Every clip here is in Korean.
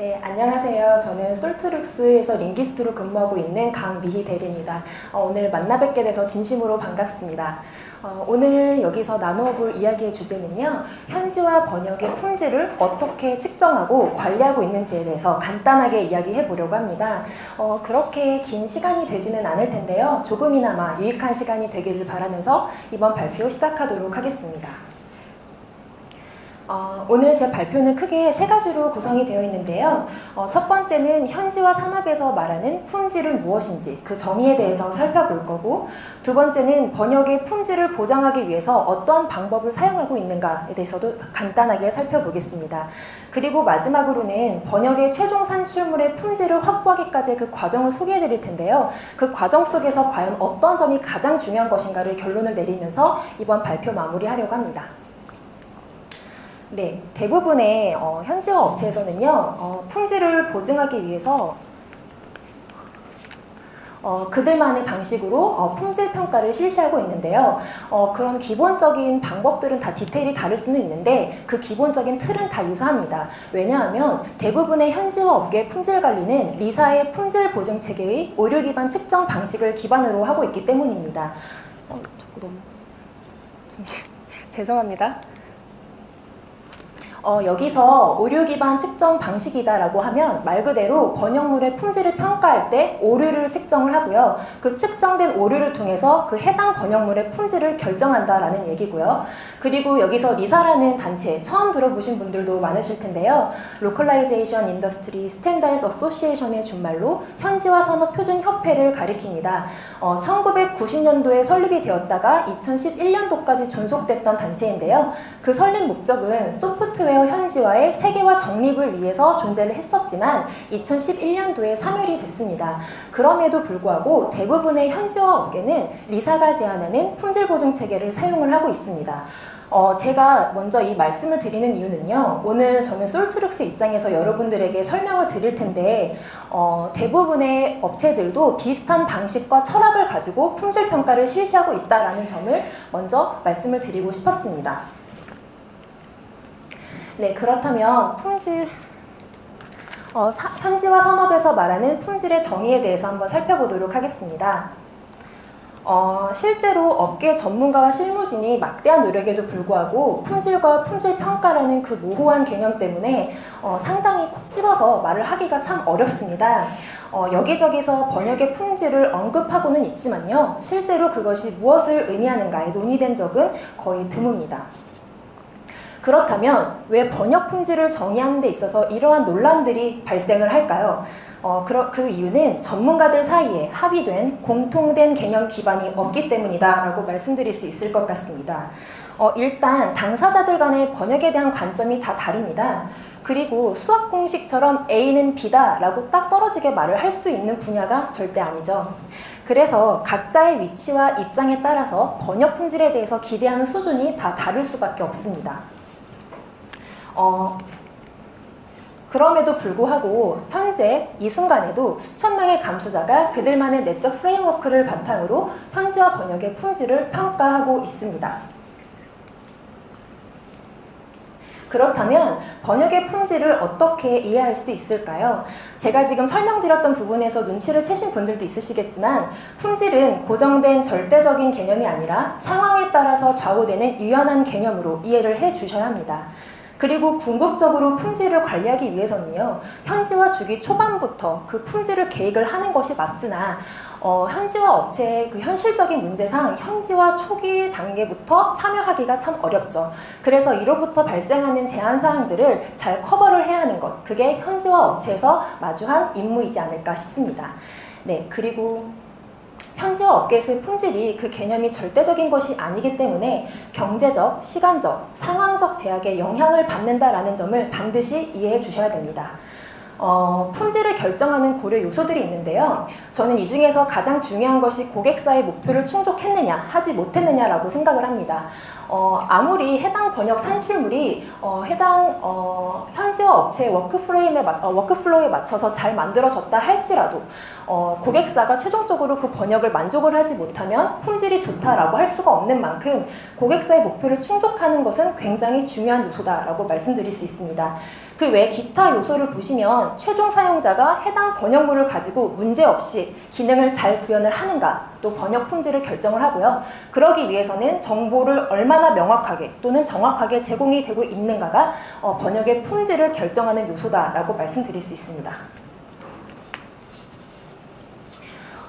네, 안녕하세요. 저는 솔트룩스에서 링기스트로 근무하고 있는 강미희 대리입니다. 어, 오늘 만나 뵙게 돼서 진심으로 반갑습니다. 어, 오늘 여기서 나누어 볼 이야기의 주제는요, 현지화 번역의 품질을 어떻게 측정하고 관리하고 있는지에 대해서 간단하게 이야기해 보려고 합니다. 어, 그렇게 긴 시간이 되지는 않을 텐데요, 조금이나마 유익한 시간이 되기를 바라면서 이번 발표 시작하도록 하겠습니다. 어, 오늘 제 발표는 크게 세 가지로 구성이 되어 있는데요. 어, 첫 번째는 현지화 산업에서 말하는 품질은 무엇인지 그 정의에 대해서 살펴볼 거고, 두 번째는 번역의 품질을 보장하기 위해서 어떠한 방법을 사용하고 있는가에 대해서도 간단하게 살펴보겠습니다. 그리고 마지막으로는 번역의 최종 산출물의 품질을 확보하기까지의 그 과정을 소개해 드릴 텐데요. 그 과정 속에서 과연 어떤 점이 가장 중요한 것인가를 결론을 내리면서 이번 발표 마무리하려고 합니다. 네, 대부분의 어, 현지화 업체에서는요, 어, 품질을 보증하기 위해서 어, 그들만의 방식으로 어, 품질 평가를 실시하고 있는데요. 어, 그런 기본적인 방법들은 다 디테일이 다를 수는 있는데 그 기본적인 틀은 다 유사합니다. 왜냐하면 대부분의 현지화 업계 품질 관리는 리사의 품질 보증 체계의 오류 기반 측정 방식을 기반으로 하고 있기 때문입니다. 어, 자꾸 너무 죄송합니다. 어, 여기서 오류 기반 측정 방식이다라고 하면 말 그대로 번역물의 품질을 평가할 때 오류를 측정을 하고요. 그 측정된 오류를 통해서 그 해당 번역물의 품질을 결정한다라는 얘기고요. 그리고 여기서 리사라는 단체 처음 들어보신 분들도 많으실 텐데요. Localization Industry Standards Association의 준말로 현지화 산업 표준 협회를 가리킵니다. 어, 1990년도에 설립이 되었다가 2011년도까지 존속됐던 단체인데요. 그 설립 목적은 소프트웨어 현지화의 세계화 정립을 위해서 존재를 했었지만 2011년도에 사멸이 됐습니다. 그럼에도 불구하고 대부분의 현지화 업계는 리사가 제안하는 품질 보증 체계를 사용을 하고 있습니다. 어, 제가 먼저 이 말씀을 드리는 이유는요. 오늘 저는 솔트룩스 입장에서 여러분들에게 설명을 드릴 텐데 어, 대부분의 업체들도 비슷한 방식과 철학을 가지고 품질 평가를 실시하고 있다라는 점을 먼저 말씀을 드리고 싶었습니다. 네, 그렇다면 품질 어, 사- 현지화 산업에서 말하는 품질의 정의에 대해서 한번 살펴보도록 하겠습니다. 어, 실제로 업계 전문가와 실무진이 막대한 노력에도 불구하고 품질과 품질 평가라는 그 모호한 개념 때문에 어, 상당히 콕 집어서 말을 하기가 참 어렵습니다. 어, 여기저기서 번역의 품질을 언급하고는 있지만요. 실제로 그것이 무엇을 의미하는가에 논의된 적은 거의 드뭅니다. 그렇다면 왜 번역 품질을 정의하는 데 있어서 이러한 논란들이 발생을 할까요? 어, 그, 그 이유는 전문가들 사이에 합의된 공통된 개념 기반이 없기 때문이다라고 말씀드릴 수 있을 것 같습니다. 어, 일단 당사자들 간의 번역에 대한 관점이 다 다릅니다. 그리고 수학 공식처럼 A는 B다 라고 딱 떨어지게 말을 할 수 있는 분야가 절대 아니죠. 그래서 각자의 위치와 입장에 따라서 번역 품질에 대해서 기대하는 수준이 다 다를 수밖에 없습니다. 어, 그럼에도 불구하고 현재 이 순간에도 수천 명의 감수자가 그들만의 내적 프레임워크를 바탕으로 현지화 번역의 품질을 평가하고 있습니다. 그렇다면 번역의 품질을 어떻게 이해할 수 있을까요? 제가 지금 설명드렸던 부분에서 눈치를 채신 분들도 있으시겠지만 품질은 고정된 절대적인 개념이 아니라 상황에 따라서 좌우되는 유연한 개념으로 이해를 해 주셔야 합니다. 그리고 궁극적으로 품질을 관리하기 위해서는요, 현지화 주기 초반부터 그 품질을 계획을 하는 것이 맞으나, 어, 현지화 업체의 그 현실적인 문제상 현지화 초기 단계부터 참여하기가 참 어렵죠. 그래서 이로부터 발생하는 제한 사항들을 잘 커버를 해야 하는 것, 그게 현지화 업체에서 마주한 임무이지 않을까 싶습니다. 네, 그리고 현지화 업계에서의 품질이 그 개념이 절대적인 것이 아니기 때문에 경제적, 시간적, 상황적 제약에 영향을 받는다라는 점을 반드시 이해해 주셔야 됩니다. 어, 품질을 결정하는 고려 요소들이 있는데요. 저는 이 중에서 가장 중요한 것이 고객사의 목표를 충족했느냐, 하지 못했느냐라고 생각을 합니다. 어, 아무리 해당 번역 산출물이 어, 해당 어, 현지화 업체의 워크프레임에 맞, 어, 워크플로우에 맞춰서 잘 만들어졌다 할지라도 어, 고객사가 최종적으로 그 번역을 만족을 하지 못하면 품질이 좋다라고 할 수가 없는 만큼 고객사의 목표를 충족하는 것은 굉장히 중요한 요소다라고 말씀드릴 수 있습니다. 그 외 기타 요소를 보시면 최종 사용자가 해당 번역물을 가지고 문제없이 기능을 잘 구현을 하는가 또 번역 품질을 결정을 하고요. 그러기 위해서는 정보를 얼마나 명확하게 또는 정확하게 제공이 되고 있는가가 어, 번역의 품질을 결정하는 요소다라고 말씀드릴 수 있습니다.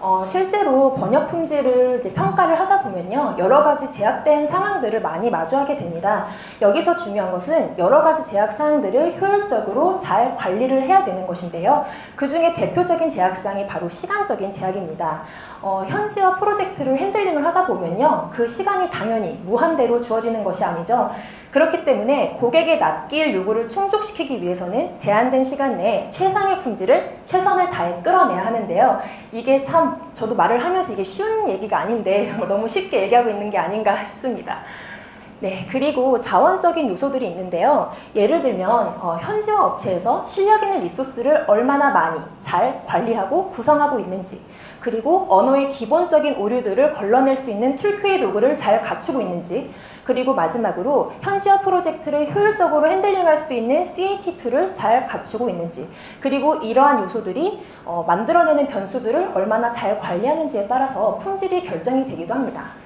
어, 실제로 번역 품질을 평가를 하다 보면요. 여러 가지 제약된 상황들을 많이 마주하게 됩니다. 여기서 중요한 것은 여러 가지 제약 사항들을 효율적으로 잘 관리를 해야 되는 것인데요. 그 중에 대표적인 제약사항이 바로 시간적인 제약입니다. 어, 현지화 프로젝트를 핸들링을 하다 보면요. 그 시간이 당연히 무한대로 주어지는 것이 아니죠. 그렇기 때문에 고객의 납기일 요구를 충족시키기 위해서는 제한된 시간 내에 최상의 품질을 최선을 다해 끌어내야 하는데요. 이게 참 저도 말을 하면서 이게 쉬운 얘기가 아닌데 정말 너무 쉽게 얘기하고 있는 게 아닌가 싶습니다. 네, 그리고 자원적인 요소들이 있는데요. 예를 들면 어, 현지화 업체에서 실력 있는 리소스를 얼마나 많이 잘 관리하고 구성하고 있는지 그리고 언어의 기본적인 오류들을 걸러낼 수 있는 툴크의 도구를 잘 갖추고 있는지 그리고 마지막으로 현지화 프로젝트를 효율적으로 핸들링할 수 있는 CAT 툴을 잘 갖추고 있는지 그리고 이러한 요소들이 어, 만들어내는 변수들을 얼마나 잘 관리하는지에 따라서 품질이 결정이 되기도 합니다.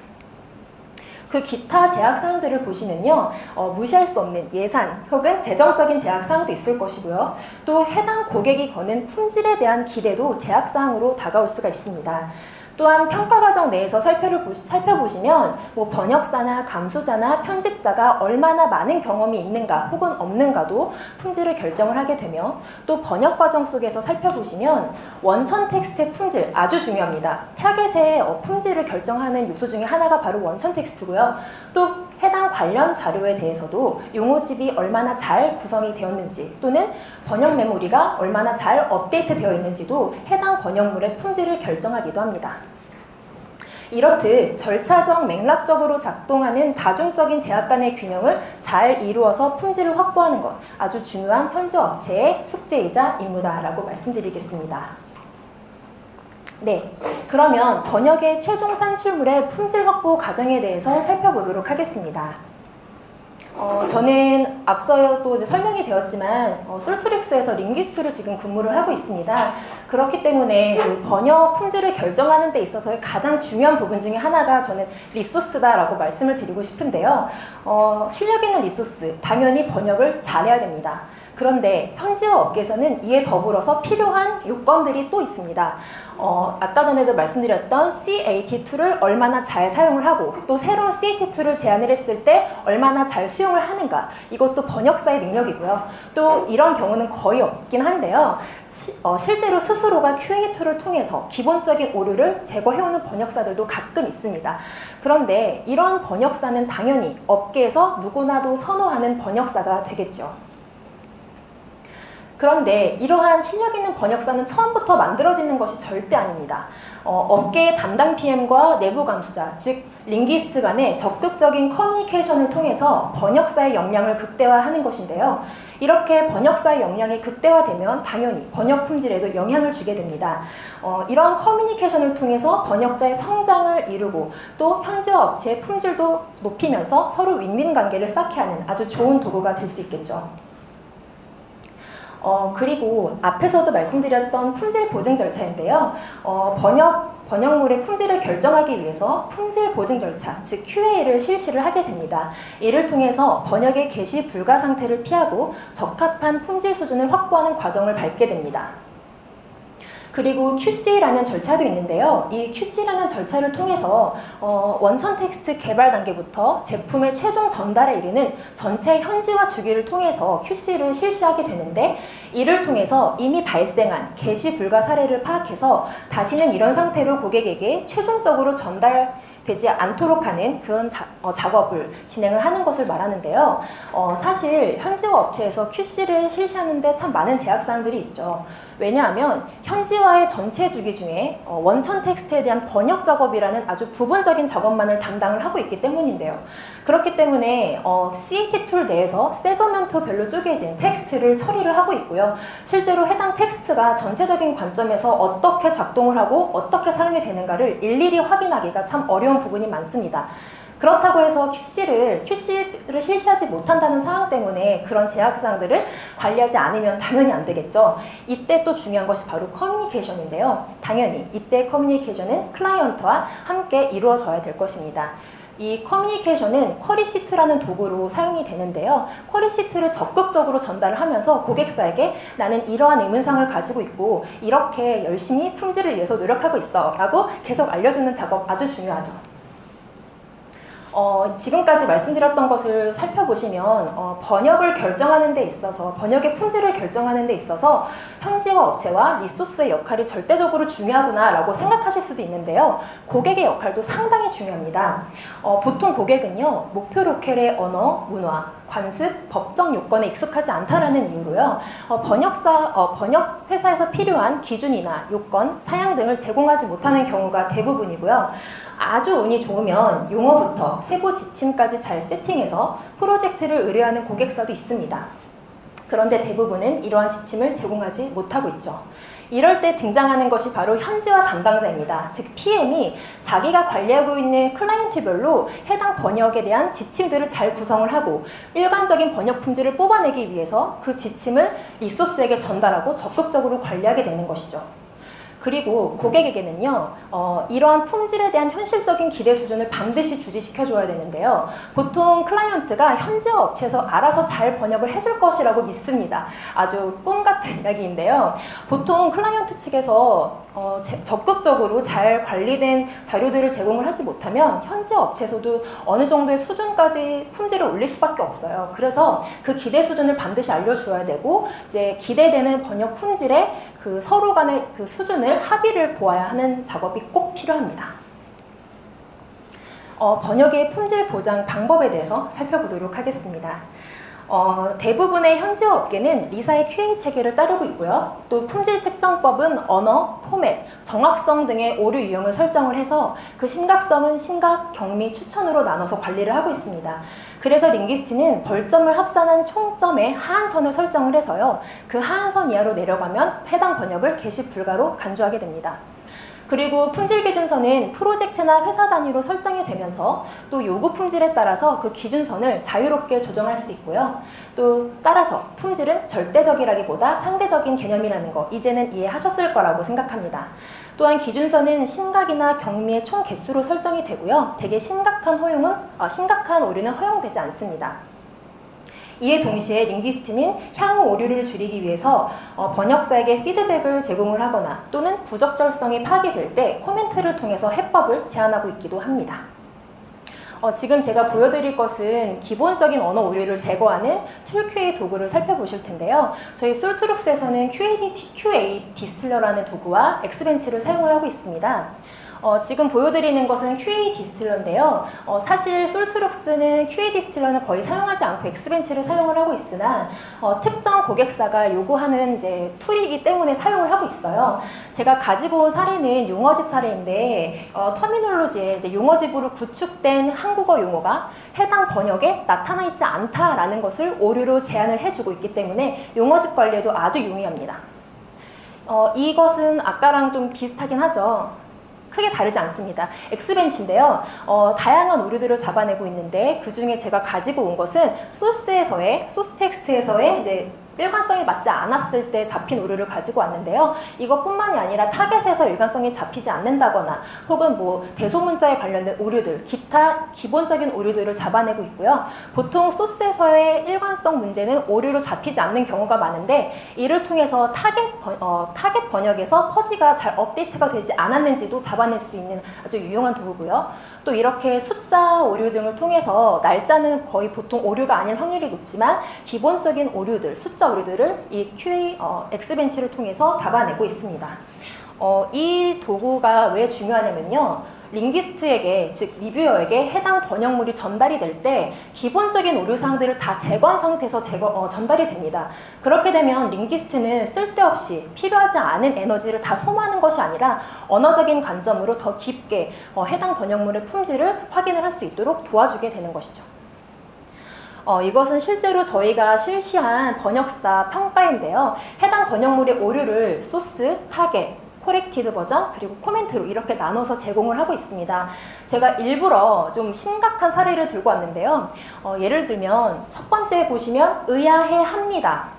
그 기타 제약 사항들을 보시면요, 어, 무시할 수 없는 예산 혹은 재정적인 제약 사항도 있을 것이고요. 또 해당 고객이 거는 품질에 대한 기대도 제약 사항으로 다가올 수가 있습니다. 또한 평가 과정 내에서 살펴보시면 뭐 번역사나 감수자나 편집자가 얼마나 많은 경험이 있는가 혹은 없는가도 품질을 결정을 하게 되며 또 번역 과정 속에서 살펴보시면 원천 텍스트의 품질 아주 중요합니다. 타겟의 어, 품질을 결정하는 요소 중에 하나가 바로 원천 텍스트고요. 또 해당 관련 자료에 대해서도 용어집이 얼마나 잘 구성이 되었는지 또는 번역 메모리가 얼마나 잘 업데이트 되어 있는지도 해당 번역물의 품질을 결정하기도 합니다. 이렇듯 절차적 맥락적으로 작동하는 다중적인 제약 간의 균형을 잘 이루어서 품질을 확보하는 것 아주 중요한 현지 업체의 숙제이자 임무다라고 말씀드리겠습니다. 네, 그러면 번역의 최종 산출물의 품질 확보 과정에 대해서 살펴보도록 하겠습니다. 어, 저는 앞서도 설명이 되었지만 어, 솔트릭스에서 링기스트로 지금 근무를 하고 있습니다. 그렇기 때문에 그 번역 품질을 결정하는 데 있어서의 가장 중요한 부분 중에 하나가 저는 리소스다라고 말씀을 드리고 싶은데요. 어, 실력 있는 리소스, 당연히 번역을 잘해야 됩니다. 그런데 현지화 업계에서는 이에 더불어서 필요한 요건들이 또 있습니다. 어, 아까 전에도 말씀드렸던 CAT2를 얼마나 잘 사용을 하고 또 새로운 CAT2를 제안을 했을 때 얼마나 잘 수용을 하는가 이것도 번역사의 능력이고요. 또 이런 경우는 거의 없긴 한데요. 시, 어, 실제로 스스로가 QA2를 통해서 기본적인 오류를 제거해오는 번역사들도 가끔 있습니다. 그런데 이런 번역사는 당연히 업계에서 누구나도 선호하는 번역사가 되겠죠. 그런데 이러한 실력 있는 번역사는 처음부터 만들어지는 것이 절대 아닙니다. 어, 업계의 담당 PM과 내부 감수자, 즉 링기스트 간의 적극적인 커뮤니케이션을 통해서 번역사의 역량을 극대화하는 것인데요. 이렇게 번역사의 역량이 극대화되면 당연히 번역 품질에도 영향을 주게 됩니다. 어, 이런 커뮤니케이션을 통해서 번역자의 성장을 이루고 또 현지화 업체의 품질도 높이면서 서로 윈윈 관계를 쌓게 하는 아주 좋은 도구가 될 수 있겠죠. 어, 그리고 앞에서도 말씀드렸던 품질 보증 절차인데요. 어, 번역 번역물의 품질을 결정하기 위해서 품질 보증 절차, 즉 QA를 실시를 하게 됩니다. 이를 통해서 번역의 개시 불가 상태를 피하고 적합한 품질 수준을 확보하는 과정을 밟게 됩니다. 그리고 QC라는 절차도 있는데요. 이 QC라는 절차를 통해서 어, 원천 텍스트 개발 단계부터 제품의 최종 전달에 이르는 전체 현지화 주기를 통해서 QC를 실시하게 되는데 이를 통해서 이미 발생한 개시 불가 사례를 파악해서 다시는 이런 상태로 고객에게 최종적으로 전달 되지 않도록 하는 그런 자, 어, 작업을 진행을 하는 것을 말하는데요. 어, 사실 현지화 업체에서 QC를 실시하는데 참 많은 제약사항들이 있죠. 왜냐하면 현지화의 전체 주기 중에 어, 원천 텍스트에 대한 번역 작업이라는 아주 부분적인 작업만을 담당을 하고 있기 때문인데요. 그렇기 때문에 어, CAT 툴 내에서 세그먼트별로 쪼개진 텍스트를 처리를 하고 있고요. 실제로 해당 텍스트가 전체적인 관점에서 어떻게 작동을 하고 어떻게 사용이 되는가를 일일이 확인하기가 참 어려운 부분이 많습니다. 그렇다고 해서 QC를 QC를 실시하지 못한다는 사항 때문에 그런 제약 사항들을 관리하지 않으면 당연히 안 되겠죠. 이때 또 중요한 것이 바로 커뮤니케이션인데요. 당연히 이때 커뮤니케이션은 클라이언트와 함께 이루어져야 될 것입니다. 이 커뮤니케이션은 쿼리시트라는 도구로 사용이 되는데요. 쿼리시트를 적극적으로 전달을 하면서 고객사에게 나는 이러한 의문사항을 가지고 있고 이렇게 열심히 품질을 위해서 노력하고 있어 라고 계속 알려주는 작업 아주 중요하죠. 어, 지금까지 말씀드렸던 것을 살펴보시면 어, 번역을 결정하는 데 있어서 번역의 품질을 결정하는 데 있어서 현지화 업체와 리소스의 역할이 절대적으로 중요하구나라고 생각하실 수도 있는데요. 고객의 역할도 상당히 중요합니다. 어, 보통 고객은요 목표 로켈의 언어, 문화, 관습, 법적 요건에 익숙하지 않다라는 이유로요 어, 번역사 어, 번역 회사에서 필요한 기준이나 요건, 사양 등을 제공하지 못하는 경우가 대부분이고요. 아주 운이 좋으면 용어부터 세부 지침까지 잘 세팅해서 프로젝트를 의뢰하는 고객사도 있습니다. 그런데 대부분은 이러한 지침을 제공하지 못하고 있죠. 이럴 때 등장하는 것이 바로 현지화 담당자입니다. 즉 PM이 자기가 관리하고 있는 클라이언트별로 해당 번역에 대한 지침들을 잘 구성을 하고 일관적인 번역 품질을 뽑아내기 위해서 그 지침을 리소스에게 전달하고 적극적으로 관리하게 되는 것이죠. 그리고 고객에게는요, 어, 이러한 품질에 대한 현실적인 기대 수준을 반드시 주지시켜줘야 되는데요. 보통 클라이언트가 현지화 업체에서 알아서 잘 번역을 해줄 것이라고 믿습니다. 아주 꿈 같은 이야기인데요. 보통 클라이언트 측에서 어, 제- 적극적으로 잘 관리된 자료들을 제공을 하지 못하면 현지 업체에서도 어느 정도의 수준까지 품질을 올릴 수밖에 없어요. 그래서 그 기대 수준을 반드시 알려줘야 되고 이제 기대되는 번역 품질의 그 서로 간의 그 수준을 합의를 보아야 하는 작업이 꼭 필요합니다. 어, 번역의 품질 보장 방법에 대해서 살펴보도록 하겠습니다. 어, 대부분의 현지화 업계는 리사의 QA 체계를 따르고 있고요. 또 품질 측정법은 언어, 포맷, 정확성 등의 오류 유형을 설정을 해서 그 심각성은 심각, 경미, 추천으로 나눠서 관리를 하고 있습니다. 그래서 링기스트는 벌점을 합산한 총점의 하한선을 설정을 해서요. 그 하한선 이하로 내려가면 해당 번역을 게시 불가로 간주하게 됩니다. 그리고 품질 기준선은 프로젝트나 회사 단위로 설정이 되면서 또 요구 품질에 따라서 그 기준선을 자유롭게 조정할 수 있고요. 또 따라서 품질은 절대적이라기보다 상대적인 개념이라는 거 이제는 이해하셨을 거라고 생각합니다. 또한 기준선은 심각이나 경미의 총 개수로 설정이 되고요. 대개 심각한 허용은 어, 심각한 오류는 허용되지 않습니다. 이에 동시에 링귀스트는 향후 오류를 줄이기 위해서 어, 번역사에게 피드백을 제공을 하거나 또는 부적절성이 파악될 때 코멘트를 통해서 해법을 제안하고 있기도 합니다. 어, 지금 제가 보여드릴 것은 기본적인 언어 오류를 제거하는 툴QA 도구를 살펴보실 텐데요. 저희 솔트룩스에서는 QA, QA 디스틸러라는 도구와 엑스벤치를 사용을 하고 있습니다. 어, 지금 보여드리는 것은 QA 디스틸러인데요. 어, 사실 솔트룩스는 QA 디스틸러는 거의 사용하지 않고 엑스벤치를 사용을 하고 있으나 어, 특정 고객사가 요구하는 이제 툴이기 때문에 사용을 하고 있어요. 제가 가지고 온 사례는 용어집 사례인데 어, 터미놀로지에 이제 용어집으로 구축된 한국어 용어가 해당 번역에 나타나 있지 않다라는 것을 오류로 제안을 해주고 있기 때문에 용어집 관리에도 아주 용이합니다. 어, 이것은 아까랑 좀 비슷하긴 하죠. 크게 다르지 않습니다. 엑스벤치인데요. 어, 다양한 오류들을 잡아내고 있는데 그 중에 제가 가지고 온 것은 소스에서의 소스 텍스트에서의 이제 일관성이 맞지 않았을 때 잡힌 오류를 가지고 왔는데요. 이것뿐만이 아니라 타겟에서 일관성이 잡히지 않는다거나 혹은 뭐 대소문자에 관련된 오류들, 기타 기본적인 오류들을 잡아내고 있고요. 보통 소스에서의 일관성 문제는 오류로 잡히지 않는 경우가 많은데 이를 통해서 타겟, 번, 어, 타겟 번역에서 퍼지가 잘 업데이트가 되지 않았는지도 잡아낼 수 있는 아주 유용한 도구고요. 또 이렇게 숫자 오류 등을 통해서 날짜는 거의 보통 오류가 아닐 확률이 높지만 기본적인 오류들, 숫자 오류들을 이 QA 어, 엑스벤치를 통해서 잡아내고 있습니다. 어, 이 도구가 왜 중요하냐면요. 링기스트에게 즉 리뷰어에게 해당 번역물이 전달이 될 때 기본적인 오류 사항들을 다 제거한 상태에서 제거 어, 전달이 됩니다. 그렇게 되면 링기스트는 쓸데없이 필요하지 않은 에너지를 다 소모하는 것이 아니라 언어적인 관점으로 더 깊게 어, 해당 번역물의 품질을 확인을 할 수 있도록 도와주게 되는 것이죠. 어, 이것은 실제로 저희가 실시한 번역사 평가인데요. 해당 번역물의 오류를 소스, 타겟, 코렉티드 버전 그리고 코멘트로 이렇게 나눠서 제공을 하고 있습니다. 제가 일부러 좀 심각한 사례를 들고 왔는데요. 어, 예를 들면 첫 번째 보시면 의아해 합니다.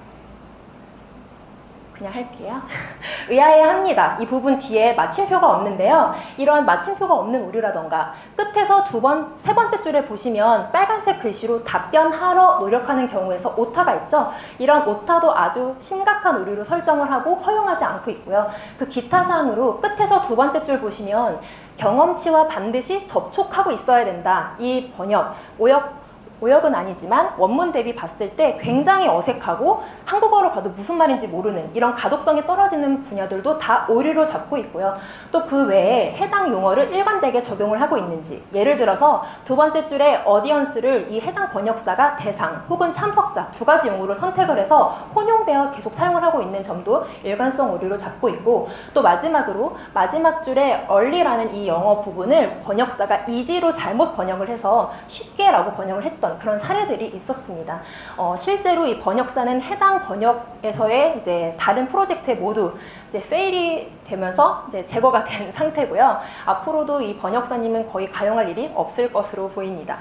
그냥 할게요. 의아해 합니다. 이 부분 뒤에 마침표가 없는데요. 이러한 마침표가 없는 오류라던가 끝에서 두 번, 세 번째 줄에 보시면 빨간색 글씨로 답변하러 노력하는 경우에서 오타가 있죠. 이런 오타도 아주 심각한 오류로 설정을 하고 허용하지 않고 있고요. 그 기타 사항으로 끝에서 두 번째 줄 보시면 경험치와 반드시 접촉하고 있어야 된다. 이 번역, 오역 오역은 아니지만 원문 대비 봤을 때 굉장히 어색하고 한국어로 봐도 무슨 말인지 모르는 이런 가독성이 떨어지는 분야들도 다 오류로 잡고 있고요. 또 그 외에 해당 용어를 일관되게 적용을 하고 있는지 예를 들어서 두 번째 줄에 어디언스를 이 해당 번역사가 대상 혹은 참석자 두 가지 용어로 선택을 해서 혼용되어 계속 사용을 하고 있는 점도 일관성 오류로 잡고 있고 또 마지막으로 마지막 줄에 early라는 이 영어 부분을 번역사가 easy로 잘못 번역을 해서 쉽게라고 번역을 했던 그런 사례들이 있었습니다. 어, 실제로 이 번역사는 해당 번역에서의 이제 다른 프로젝트에 모두 이제 페일이 되면서 이제 제거가 된 상태고요. 앞으로도 이 번역사님은 거의 가용할 일이 없을 것으로 보입니다.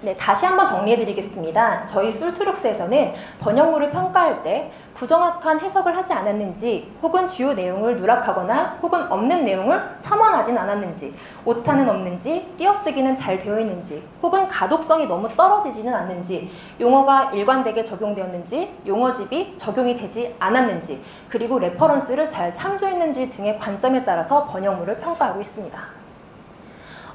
네, 다시 한번 정리해 드리겠습니다. 저희 술투룩스에서는 번역물을 평가할 때 부정확한 해석을 하지 않았는지 혹은 주요 내용을 누락하거나 혹은 없는 내용을 첨언하진 않았는지 오타는 없는지 띄어쓰기는 잘 되어 있는지 혹은 가독성이 너무 떨어지지는 않는지 용어가 일관되게 적용되었는지 용어집이 적용이 되지 않았는지 그리고 레퍼런스를 잘 참조했는지 등의 관점에 따라서 번역물을 평가하고 있습니다.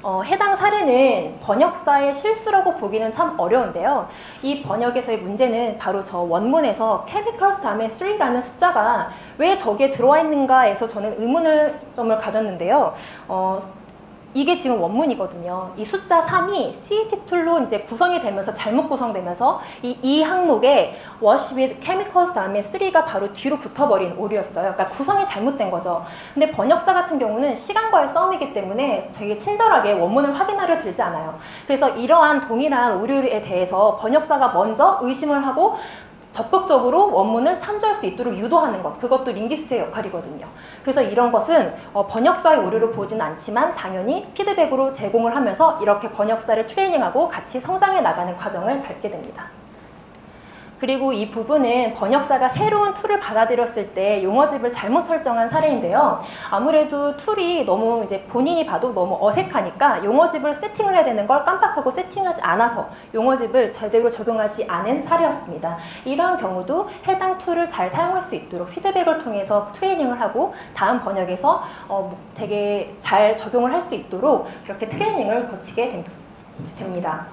어, 해당 사례는 번역사의 실수라고 보기는 참 어려운데요. 이 번역에서의 문제는 바로 저 원문에서 chemicals 다음에 3라는 숫자가 왜 저기에 들어와 있는가에서 저는 의문을 점을 가졌는데요. 어, 이게 지금 원문이거든요. 이 숫자 3이 CET 툴로 이제 구성이 되면서 잘못 구성되면서 이, 이 항목에 wash with chemicals 다음에 3가 바로 뒤로 붙어버린 오류였어요. 그러니까 구성이 잘못된 거죠. 근데 번역사 같은 경우는 시간과의 싸움이기 때문에 되게 친절하게 원문을 확인하려 들지 않아요. 그래서 이러한 동일한 오류에 대해서 번역사가 먼저 의심을 하고 적극적으로 원문을 참조할 수 있도록 유도하는 것 그것도 링기스트의 역할이거든요. 그래서 이런 것은 어, 번역사의 오류를 보진 않지만 당연히 피드백으로 제공을 하면서 이렇게 번역사를 트레이닝하고 같이 성장해 나가는 과정을 밟게 됩니다. 그리고 이 부분은 번역사가 새로운 툴을 받아들였을 때 용어집을 잘못 설정한 사례인데요. 아무래도 툴이 너무 이제 본인이 봐도 너무 어색하니까 용어집을 세팅을 해야 되는 걸 깜빡하고 세팅하지 않아서 용어집을 제대로 적용하지 않은 사례였습니다. 이러한 경우도 해당 툴을 잘 사용할 수 있도록 피드백을 통해서 트레이닝을 하고 다음 번역에서 어, 되게 잘 적용을 할 수 있도록 그렇게 트레이닝을 거치게 된- 됩니다.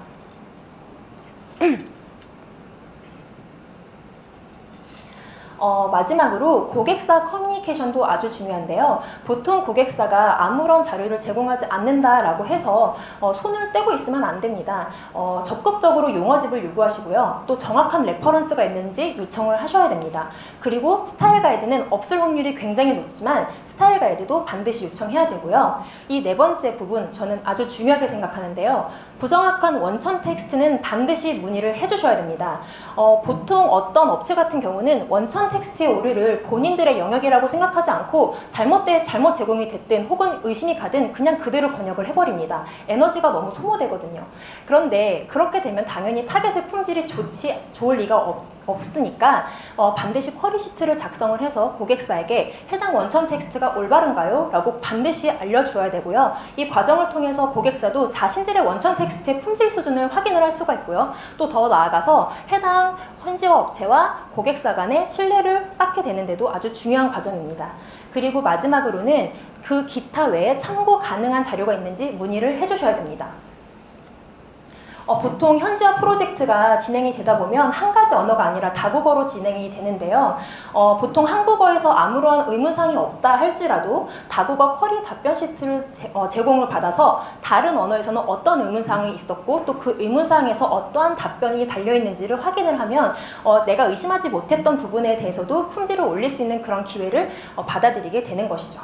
어, 마지막으로 고객사 커뮤니케이션도 아주 중요한데요. 보통 고객사가 아무런 자료를 제공하지 않는다라고 해서 어, 손을 떼고 있으면 안 됩니다. 어, 적극적으로 용어집을 요구하시고요. 또 정확한 레퍼런스가 있는지 요청을 하셔야 됩니다. 그리고 스타일 가이드는 없을 확률이 굉장히 높지만 스타일 가이드도 반드시 요청해야 되고요. 이 네 번째 부분 저는 아주 중요하게 생각하는데요. 부정확한 원천 텍스트는 반드시 문의를 해주셔야 됩니다. 어, 보통 어떤 업체 같은 경우는 원천 텍스트의 오류를 본인들의 영역이라고 생각하지 않고 잘못돼 잘못 제공이 됐든 혹은 의심이 가든 그냥 그대로 번역을 해버립니다. 에너지가 너무 소모되거든요. 그런데 그렇게 되면 당연히 타겟의 품질이 좋지 좋을 리가 없, 없으니까 어, 반드시 쿼리 시트를 작성을 해서 고객사에게 해당 원천 텍스트가 올바른가요? 라고 반드시 알려주어야 되고요. 이 과정을 통해서 고객사도 자신들의 원천 텍스트의 품질 수준을 확인을 할 수가 있고요. 또 더 나아가서 해당 현지화 업체와 고객사 간의 신뢰를 쌓게 되는데도 아주 중요한 과정입니다. 그리고 마지막으로는 그 기타 외에 참고 가능한 자료가 있는지 문의를 해주셔야 됩니다. 어, 보통 현지화 프로젝트가 진행이 되다 보면 한 가지 언어가 아니라 다국어로 진행이 되는데요. 어, 보통 한국어에서 아무런 의문사항이 없다 할지라도 다국어 쿼리 답변 시트를 제, 어, 제공을 받아서 다른 언어에서는 어떤 의문사항이 있었고 또 그 의문사항에서 어떠한 답변이 달려 있는지를 확인을 하면 어, 내가 의심하지 못했던 부분에 대해서도 품질을 올릴 수 있는 그런 기회를 어, 받아들이게 되는 것이죠.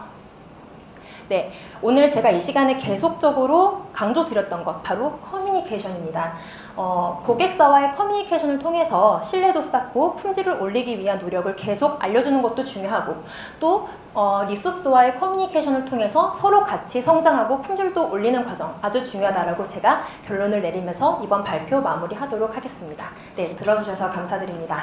네, 오늘 제가 이 시간에 계속적으로 강조드렸던 것 바로 커뮤니케이션입니다. 어, 고객사와의 커뮤니케이션을 통해서 신뢰도 쌓고 품질을 올리기 위한 노력을 계속 알려주는 것도 중요하고 또 어, 리소스와의 커뮤니케이션을 통해서 서로 같이 성장하고 품질도 올리는 과정 아주 중요하다라고 제가 결론을 내리면서 이번 발표 마무리하도록 하겠습니다. 네, 들어주셔서 감사드립니다.